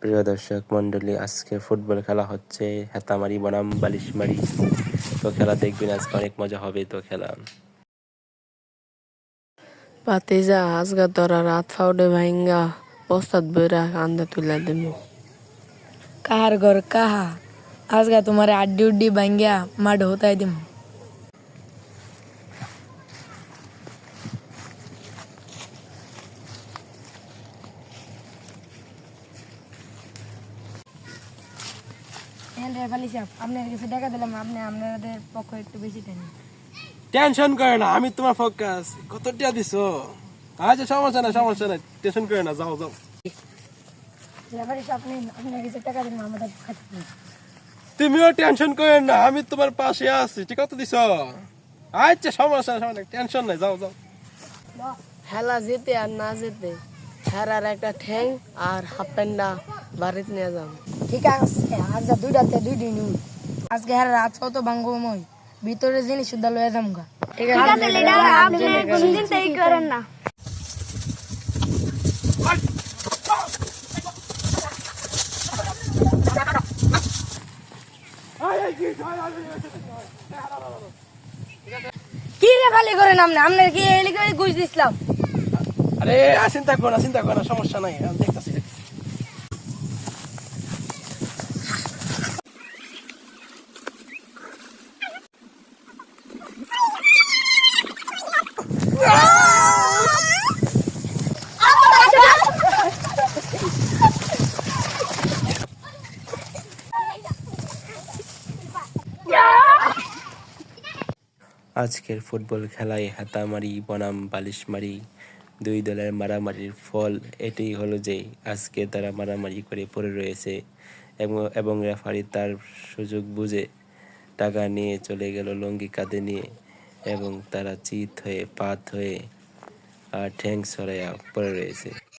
প্রিয় দর্শক মন্ডলী আজকে ফুটবল খেলা হচ্ছে। হেতামারি বনাম বালিশমারি। তো খেলা দেখবেন আজকে অনেক মজা হবে তো খেলা। পাতিজা আজগা তোরা রাত ফাউডে ভাইঙ্গা বস্তাত বইরা কান্দা তুলে দিম। কাহার ঘর কাহা? আজগা তোমার আড্ডি উড্ডি ভাঙ্গিয়া মাড হতাই দিম। আপনার কাছে টাকা দিলাম আপনি আপনাদের পক্ষ একটু বেশি টানি টেনশন করে না আমি তোমার ফোকাস কত টিয়া দিছো? আচ্ছা সমস্যা না সমস্যা না টেনশন করে না যাও যাও। আপনি আপনার কাছে টাকা দিলাম আমাদের তুমিও টেনশন করে না আমি তোমার পাশে আছি। ঠিক কত দিছ? আচ্ছা সমস্যা না সমস্যা টেনশন নাই যাও যাও। খেলা যেতে আর না যেতে হেরার একটা ঠ্যাং আর হাফ প্যান্ডা বাড়িতে নিয়ে যাম ঠিক আছে আজকে দুইটাতে দুই দিন আজকে হ্যাঁ রাত মই। ভিতরে জিনিস শুদ্ধ লয়ে যাম গা। ঠিক আছে আপনি কোনদিন দেরি করেন না। কি রে খালি করেন আপনি আপনার কি এই লিখে ঘুষ দিছিলাম? আরে চিন্তা করো না চিন্তা করো না সমস্যা নাই। আমি দেখতেছি। আজকের ফুটবল খেলায় হাতামারি, বনাম, বালিশমারি, দুই দলের মারামারির ফল, এটাই হলো যে আজকে তারা মারামারি করে পড়ে রয়েছে এবং এবং রেফারি তার সুযোগ বুঝে টাকা নিয়ে চলে গেল লঙ্গি কাঁধে নিয়ে। এবং তারা চিত হয়ে পাত হয়ে আর ঠ্যাং সরাইয়া পড়ে রয়েছে।